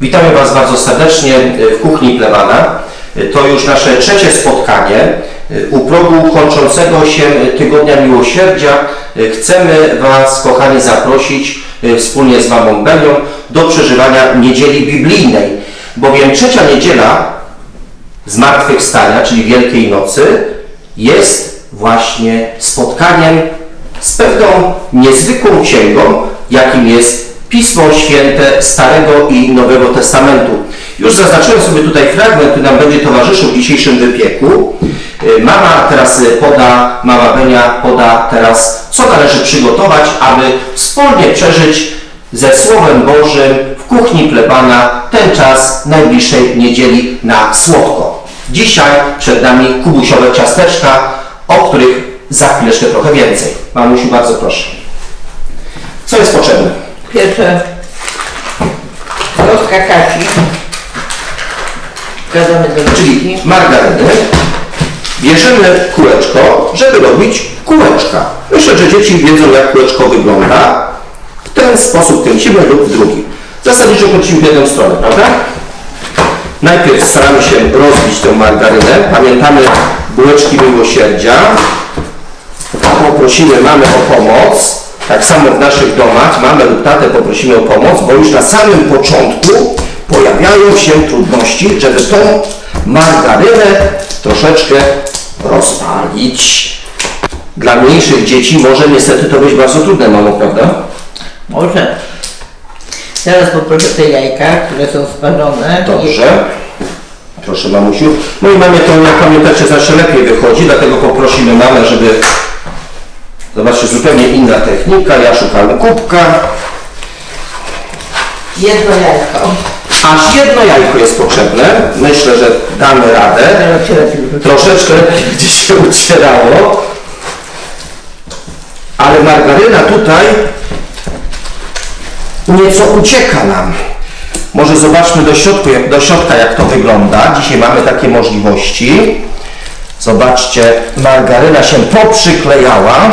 Witamy Was bardzo serdecznie w kuchni Plebana. To już nasze trzecie spotkanie. U progu kończącego się Tygodnia Miłosierdzia chcemy Was, kochani, zaprosić wspólnie z Mamą Belią do przeżywania Niedzieli Biblijnej, bowiem trzecia niedziela Zmartwychwstania, czyli Wielkiej Nocy, jest właśnie spotkaniem z pewną niezwykłą księgą, jakim jest Pismo Święte Starego i Nowego Testamentu. Już zaznaczyłem sobie tutaj fragment, który nam będzie towarzyszył w dzisiejszym wypieku. Y, Mama teraz y, poda, mama Benia poda teraz, co należy przygotować, aby wspólnie przeżyć ze Słowem Bożym w kuchni plebana ten czas najbliższej niedzieli na słodko. Dzisiaj przed nami kubusiowe ciasteczka, o których za chwileczkę trochę więcej. Mamusiu, bardzo proszę. Co jest potrzebne? Pierwsze kostka kaci. Wkładamy do Czyli margaryny. Bierzemy kółeczko, żeby robić kółeczka. Myślę, że dzieci wiedzą, jak kółeczko wygląda. W ten sposób kręcimy lub w drugi. Zasadniczo kręcimy w jedną stronę, prawda? Najpierw staramy się rozbić tę margarynę. Pamiętamy bułeczki miłosierdzia. Poprosimy mamę o pomoc. Tak samo w naszych domach mamę lub tatę poprosimy o pomoc, bo już na samym początku pojawiają się trudności, żeby tą margarynę troszeczkę rozpalić. Dla mniejszych dzieci może niestety to być bardzo trudne, mamo, prawda? Może. Teraz poproszę te jajka, które są sparzone. Dobrze. Proszę mamusiu. No i mamie to, jak pamiętacie, zawsze lepiej wychodzi, dlatego poprosimy mamę, żeby... Zobaczcie, zupełnie inna technika. Ja szukam kubka. Jedno jajko. Aż jedno jajko jest potrzebne. Myślę, że damy radę. Troszeczkę lepiej będzie się ucierało. Ale margaryna tutaj nieco ucieka nam. Może zobaczmy do, środku, jak, do środka, jak to wygląda. Dzisiaj mamy takie możliwości. Zobaczcie, margaryna się poprzyklejała.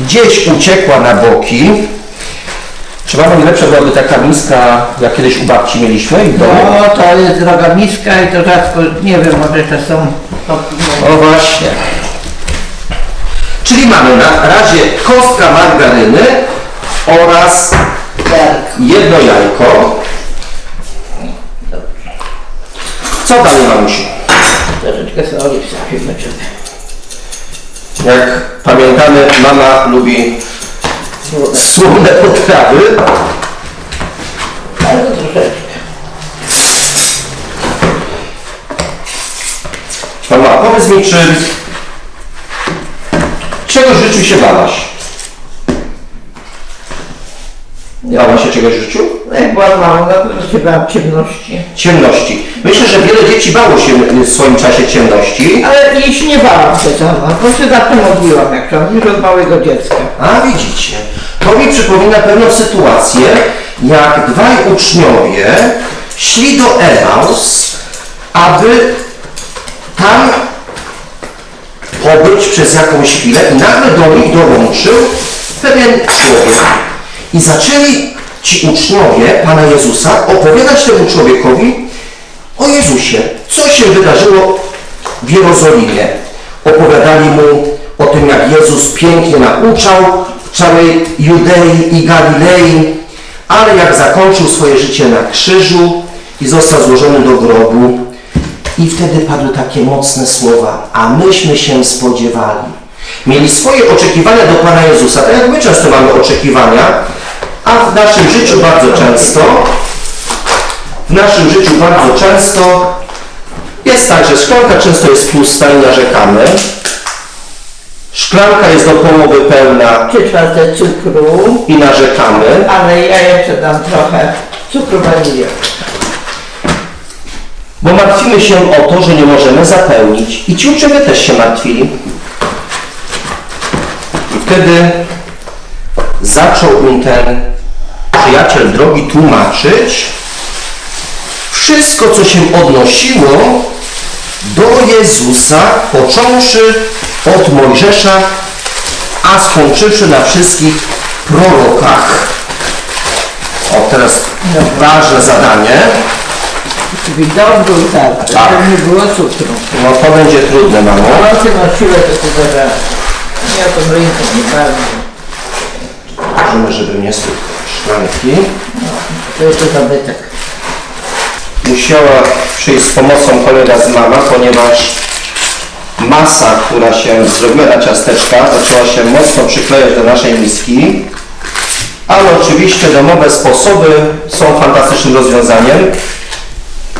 Gdzieś uciekła na boki. Czy mamy najlepsza byłaby taka miska, jak kiedyś u babci mieliśmy? No, to jest droga miska i to rzadko, nie wiem, może to są... O właśnie. Czyli mamy na razie kostka margaryny oraz jedno jajko. Co dalej mamusiu? Troszeczkę soli wstawimy. Jak pamiętamy, mama lubi słone potrawy. Bardzo troszeczkę. Mama, powiedz mi, czy czegoś w życiu się bałaś? Bała się czegoś w życiu? Jak byłam mała, no to się bałam ciemności. Ciemności. Myślę, że wiele dzieci bało się w swoim czasie ciemności. Ale jeśli nie bałam się sama, bo się zawsze modliłam, jak tam, już od małego dziecka. A widzicie, to mi przypomina pewną sytuację, jak dwaj uczniowie szli do Emaus, aby tam pobyć przez jakąś chwilę i nagle do nich dołączył pewien człowiek. I zaczęli ci uczniowie Pana Jezusa opowiadać temu człowiekowi o Jezusie, co się wydarzyło w Jerozolimie. Opowiadali mu o tym, jak Jezus pięknie nauczał w całej Judei i Galilei, ale jak zakończył swoje życie na krzyżu i został złożony do grobu. I wtedy padły takie mocne słowa, a myśmy się spodziewali. Mieli swoje oczekiwania do Pana Jezusa, tak jak my często mamy oczekiwania, a w naszym życiu bardzo często, w naszym życiu bardzo często jest tak, że szklanka często jest pusta i narzekamy. Szklanka jest do połowy pełna Trzy czwarte cukru, i narzekamy. ale ja jeszcze dam trochę cukru wanilii. Bo martwimy się o to, że nie możemy zapełnić. I ci uczniowie też się martwili. I wtedy zaczął im ten przyjaciel drogi tłumaczyć wszystko, co się odnosiło do Jezusa, począwszy od Mojżesza, a skończywszy na wszystkich prorokach. O, teraz ważne zadanie. Czyli dobry utarty, Tak. żeby nie było cukru. No to będzie trudne, mamo. No ty masz siłę, to ty zaraz. Ja to ręką nie bardzo. Możemy, żeby nie stukać szklanki. To jest to zabytek. Musiała przyjść z pomocą kolega z mama, ponieważ masa, która się zrobiła na ciasteczka, zaczęła się mocno przyklejać do naszej miski. Ale oczywiście domowe sposoby są fantastycznym rozwiązaniem.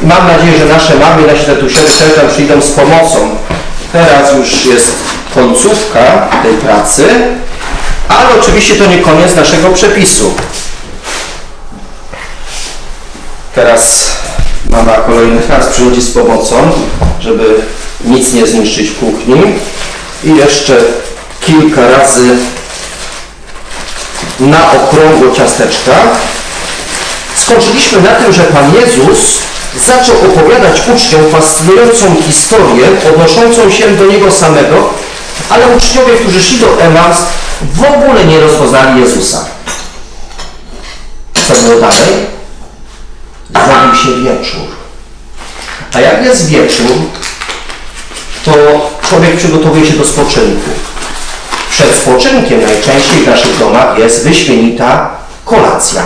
Mam nadzieję, że nasze mamy, nasi tatusiowie też nam przyjdą z pomocą. Teraz już jest końcówka tej pracy, ale oczywiście to nie koniec naszego przepisu. Teraz mama kolejny raz przychodzi z pomocą, żeby nic nie zniszczyć w kuchni. I jeszcze kilka razy na okrągło ciasteczka. Skończyliśmy na tym, że Pan Jezus zaczął opowiadać uczniom fascynującą historię odnoszącą się do Niego samego, ale uczniowie, którzy szli do Emaus, w ogóle nie rozpoznali Jezusa. Co było dalej? Zrobił się wieczór. A jak jest wieczór, to człowiek przygotowuje się do spoczynku. Przed spoczynkiem najczęściej w naszych domach jest wyśmienita kolacja.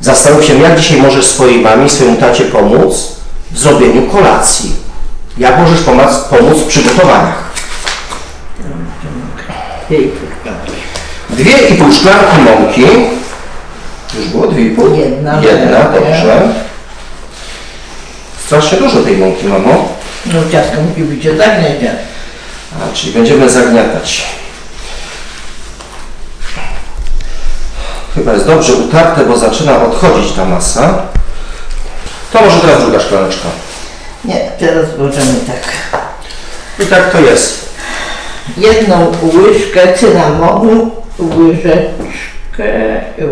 Zastanów się, jak dzisiaj możesz swojej mamie, swojemu tacie pomóc w zrobieniu kolacji. Jak możesz pomóc, pomóc w przygotowaniach. Dwie i pół szklanki mąki. Już było dwie i pół? Jedna. Jedna, dobrze. Strasznie dużo tej mąki, mamo. No ciastko musi być zagniecie. A, czyli będziemy zagniatać. Chyba jest dobrze utarte, bo zaczyna odchodzić ta masa. To może teraz druga szklaneczka. Nie, teraz możemy tak. I tak to jest. Jedną łyżkę cynamonu, łyżeczkę,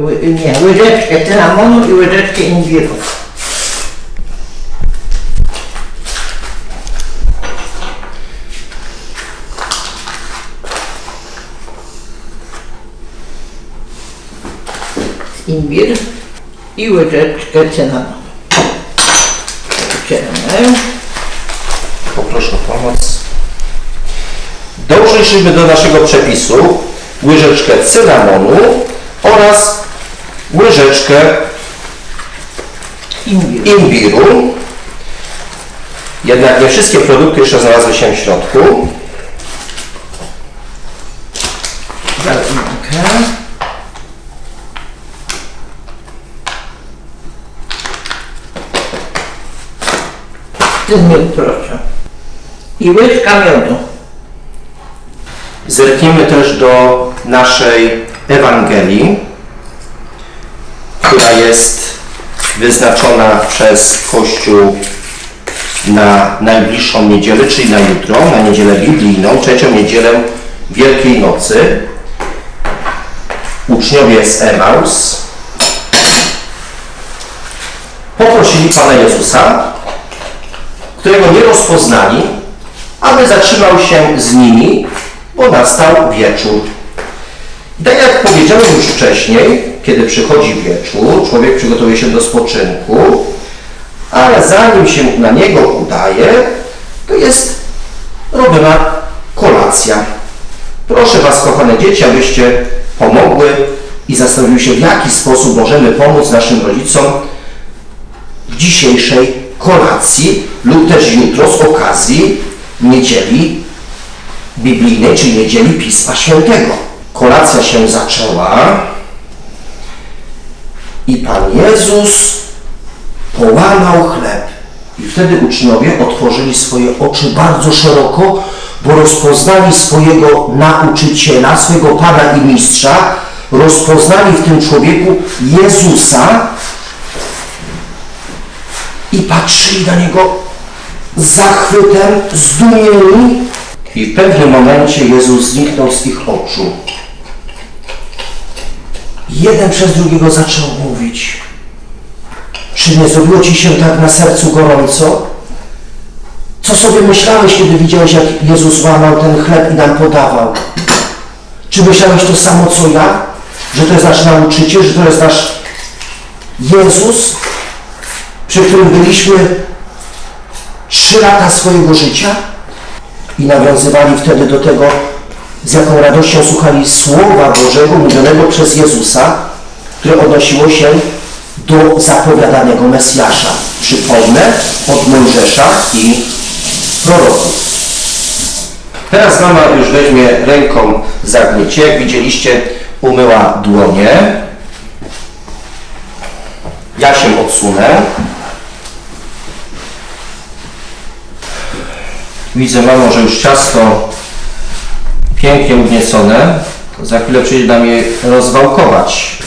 ły, nie, łyżeczkę cynamonu i łyżeczkę imbiru. Imbir i łyżeczkę cynamonu. Wyciemy. Poproszę o pomoc. Dołożyliśmy do naszego przepisu łyżeczkę cynamonu oraz łyżeczkę Imbir. imbiru. Jednak nie wszystkie produkty jeszcze znalazły się w środku. Zalewkę. Ten miód proszę. I łyżka miodu. Zerkniemy też do naszej Ewangelii, która jest wyznaczona przez Kościół na najbliższą niedzielę, czyli na jutro, na niedzielę biblijną, trzecią niedzielę Wielkiej Nocy. Uczniowie z Emaus poprosili Pana Jezusa, którego nie rozpoznali, aby zatrzymał się z nimi, bo nastał wieczór. Tak jak powiedziałem już wcześniej, kiedy przychodzi wieczór, człowiek przygotowuje się do spoczynku, ale zanim się na niego udaje, to jest robiona kolacja. Proszę Was, kochane dzieci, abyście pomogły i zastanowiły się, w jaki sposób możemy pomóc naszym rodzicom w dzisiejszej kolacji lub też jutro z okazji niedzieli biblijnej, czyli niedzieli Pisma Świętego. Kolacja się zaczęła i Pan Jezus połamał chleb. I wtedy uczniowie otworzyli swoje oczy bardzo szeroko, bo rozpoznali swojego nauczyciela, swojego Pana i Mistrza, rozpoznali w tym człowieku Jezusa i patrzyli na Niego z zachwytem, zdumieni. I w pewnym momencie Jezus zniknął z ich oczu. Jeden przez drugiego zaczął mówić. Czy nie zrobiło Ci się tak na sercu gorąco? Co sobie myślałeś, kiedy widziałeś, jak Jezus łamał ten chleb i nam podawał? Czy myślałeś to samo, co ja? Że to jest nasz nauczyciel, że to jest nasz Jezus, przy którym byliśmy trzy lata swojego życia i nawiązywali wtedy do tego, z jaką radością słuchali Słowa Bożego mówionego przez Jezusa, które odnosiło się do zapowiadanego Mesjasza. Przypomnę, od Mojżesza i proroków. Teraz mama już weźmie ręką zagniecie. Jak widzieliście, umyła dłonie. Ja się odsunę. Widzę, mamo, że już ciasto pięknie ugniecone. Za chwilę przyjdzie nam je rozwałkować.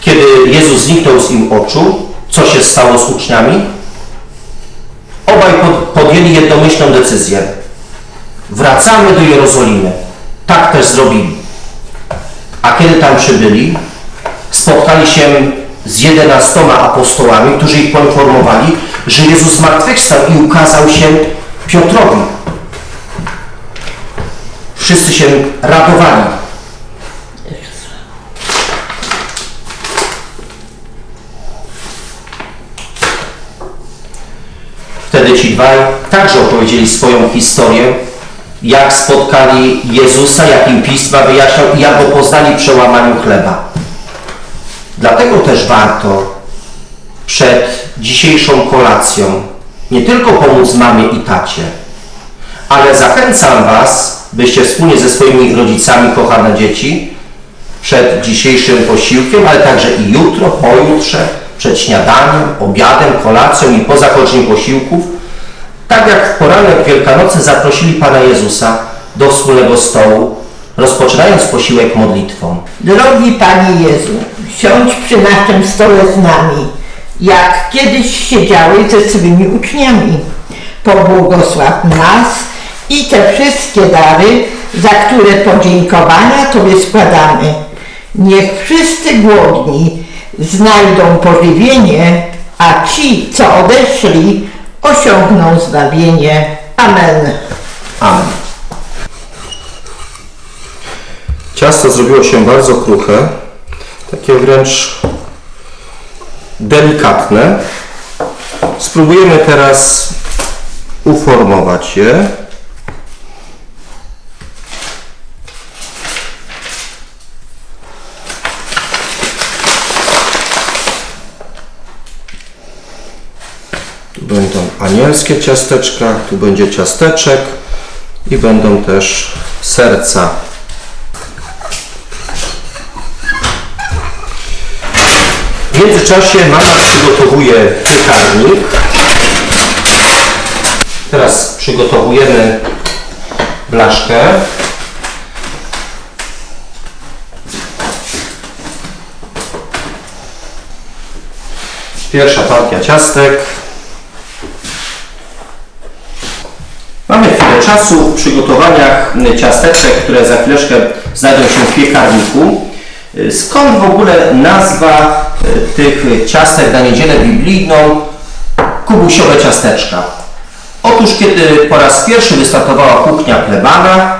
Kiedy Jezus zniknął z im oczu, co się stało z uczniami? Obaj pod, podjęli jednomyślną decyzję. Wracamy do Jerozolimy. Tak też zrobili. A kiedy tam przybyli, spotkali się z jedenastoma apostołami, którzy ich poinformowali, że Jezus zmartwychwstał i ukazał się Piotrowi. Wszyscy się radowali. Wtedy ci dwaj także opowiedzieli swoją historię, jak spotkali Jezusa, jak im Pisma wyjaśniał i jak go poznali przełamaniu chleba. Dlatego też warto przed dzisiejszą kolacją nie tylko pomóc mamie i tacie, ale zachęcam Was, byście wspólnie ze swoimi rodzicami, kochane dzieci, przed dzisiejszym posiłkiem, ale także i jutro, pojutrze, przed śniadaniem, obiadem, kolacją i po zakończeniu posiłków, tak jak w poranek Wielkanocy zaprosili Pana Jezusa do wspólnego stołu, rozpoczynając posiłek modlitwą. Drogi Panie Jezu, siądź przy naszym stole z nami, jak kiedyś siedziałeś ze swymi uczniami. Pobłogosław nas i te wszystkie dary, za które podziękowania Tobie składamy. Niech wszyscy głodni znajdą pożywienie, a ci, co odeszli, osiągną zbawienie. Amen. Amen. Ciasto zrobiło się bardzo kruche, takie wręcz delikatne. Spróbujemy teraz uformować je. Tu będą anielskie ciasteczka, tu będzie ciasteczek i będą też serca. W międzyczasie mama przygotowuje piekarnik. Teraz przygotowujemy blaszkę. Pierwsza partia ciastek. Mamy chwilę czasu w przygotowaniach ciasteczek, które za chwileczkę znajdą się w piekarniku. Skąd w ogóle nazwa e, tych ciastek na niedzielę biblijną kubusiowe ciasteczka? Otóż kiedy po raz pierwszy wystartowała kuchnia plebana,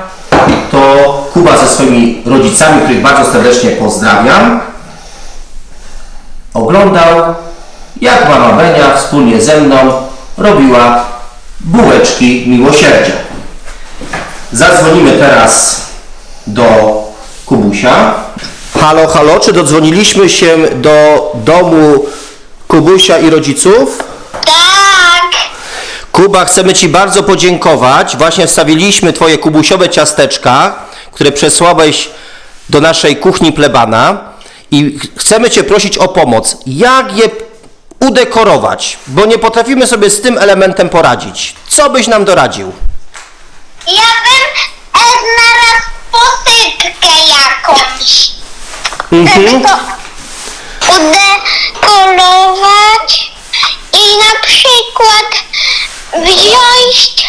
to Kuba ze swoimi rodzicami, których bardzo serdecznie pozdrawiam, oglądał, jak mama Benia wspólnie ze mną robiła bułeczki miłosierdzia. Zadzwonimy teraz do Kubusia. Halo, halo, czy dodzwoniliśmy się do domu Kubusia i rodziców? Tak, Kuba, chcemy Ci bardzo podziękować. Właśnie wstawiliśmy Twoje kubusiowe ciasteczka, które przesłałeś do naszej kuchni plebana i ch- chcemy Cię prosić o pomoc. Jak je udekorować? Bo nie potrafimy sobie z tym elementem poradzić. Co byś nam doradził? Ja bym e, znalazł posypkę jakąś. Mhm. To udekorować i na przykład wziąć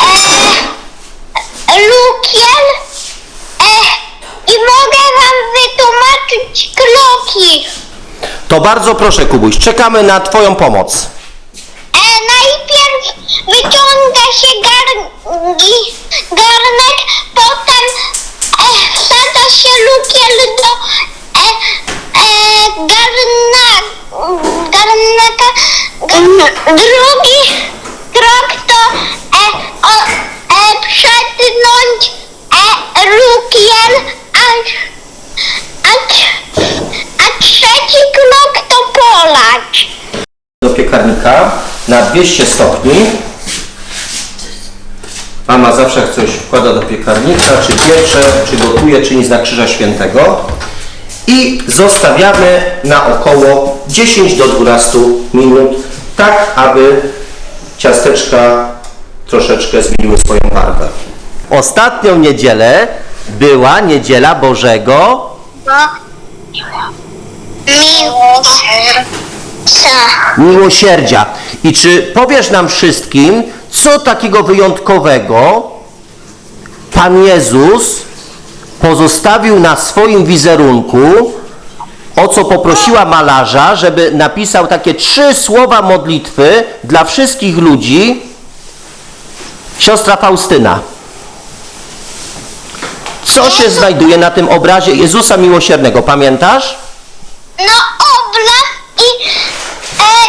e, lukiel e, i mogę wam wytłumaczyć kroki. To bardzo proszę, Kubuś, czekamy na Twoją pomoc. E, najpierw wyciąga się garnki, garnek, potem e, wsadza się lukiel do, e, garna, garnaka, gar, drugi krok to e, o, e, przetnąć e, lukiel, a, a, trz- a trzeci krok to polać. do piekarnika na 200 stopni. Mama zawsze coś wkłada do piekarnika, czy piecze, czy gotuje, czyni znak Krzyża Świętego. I zostawiamy na około 10 do 12 minut, tak aby ciasteczka troszeczkę zmieniły swoją barwę. Ostatnią niedzielę była niedziela Bożego Miłosierdzia. Miłosierdzia. I czy powiesz nam wszystkim, co takiego wyjątkowego Pan Jezus pozostawił na swoim wizerunku, o co poprosiła malarza, żeby napisał takie trzy słowa modlitwy dla wszystkich ludzi. Siostra Faustyna. Co się znajduje na tym obrazie Jezusa Miłosiernego? Pamiętasz? No obraz e,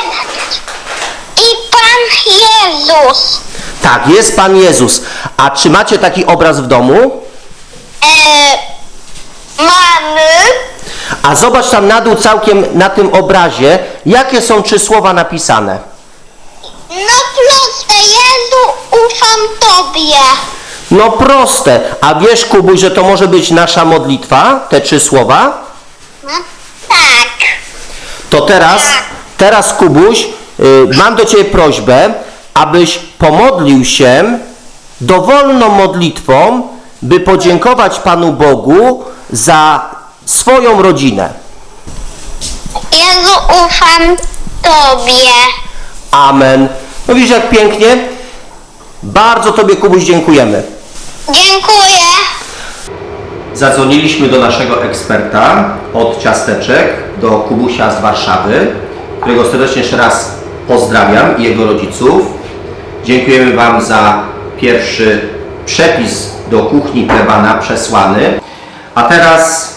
i Pan Jezus. Tak, jest Pan Jezus. A czy macie taki obraz w domu? E, mamy A zobacz tam na dół całkiem na tym obrazie, jakie są trzy słowa napisane. No proste, Jezu, ufam Tobie. No proste. A wiesz, Kubuś, że to może być nasza modlitwa, te trzy słowa? Tak. To teraz, teraz Kubuś, y, mam do Ciebie prośbę, abyś pomodlił się dowolną modlitwą, by podziękować Panu Bogu za swoją rodzinę. Jezu, ufam Tobie. Amen. No widzisz jak pięknie? Bardzo Tobie, Kubuś, dziękujemy. Dziękuję. Zadzwoniliśmy do naszego eksperta od ciasteczek, do Kubusia z Warszawy, którego serdecznie jeszcze raz pozdrawiam i jego rodziców. Dziękujemy Wam za pierwszy przepis do kuchni plebana przesłany. A teraz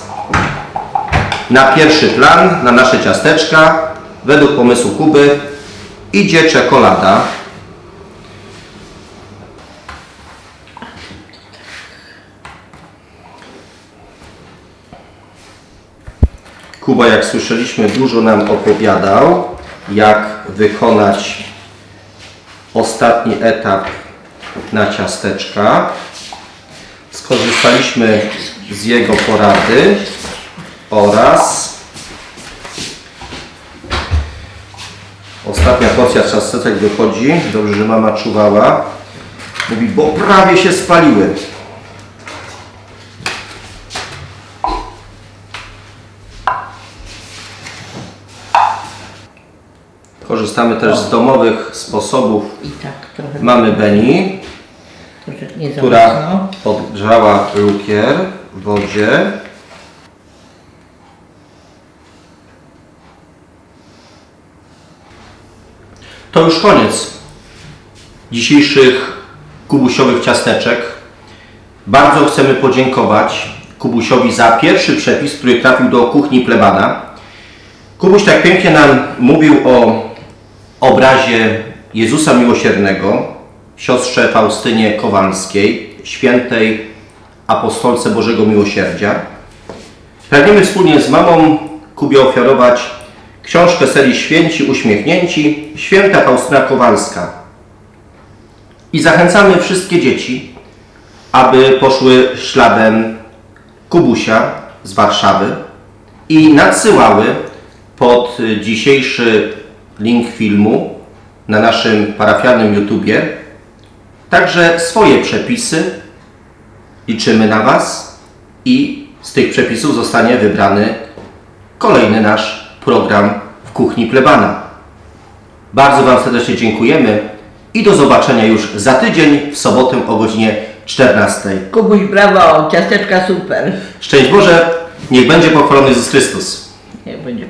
na pierwszy plan, na nasze ciasteczka, według pomysłu Kuby, idzie czekolada. Kuba, jak słyszeliśmy, dużo nam opowiadał, jak wykonać ostatni etap na ciasteczka. Skorzystaliśmy z jego porady oraz ostatnia porcja ciasteczek wychodzi. Dobrze, że mama czuwała. Mówi, bo prawie się spaliły. Korzystamy też z domowych sposobów. I tak trochę, Mamy Beni, trochę nie za która mocno. podgrzała lukier w wodzie. To już koniec dzisiejszych kubusiowych ciasteczek. Bardzo chcemy podziękować Kubusiowi za pierwszy przepis, który trafił do kuchni plebana. Kubuś tak pięknie nam mówił o obrazie Jezusa Miłosiernego, siostrze Faustynie Kowalskiej, świętej apostolce Bożego Miłosierdzia. Pragniemy wspólnie z mamą Kubie ofiarować książkę serii Święci Uśmiechnięci, święta Faustyna Kowalska. I zachęcamy wszystkie dzieci, aby poszły śladem Kubusia z Warszawy i nadsyłały pod dzisiejszy link filmu na naszym parafialnym YouTubie także swoje przepisy. Liczymy na Was i z tych przepisów zostanie wybrany kolejny nasz program w kuchni plebana. Bardzo Wam serdecznie dziękujemy i do zobaczenia już za tydzień w sobotę o godzinie 14. Kubuś, brawo, ciasteczka super. Szczęść Boże, niech będzie pochwalony Jezus Chrystus. Nie będzie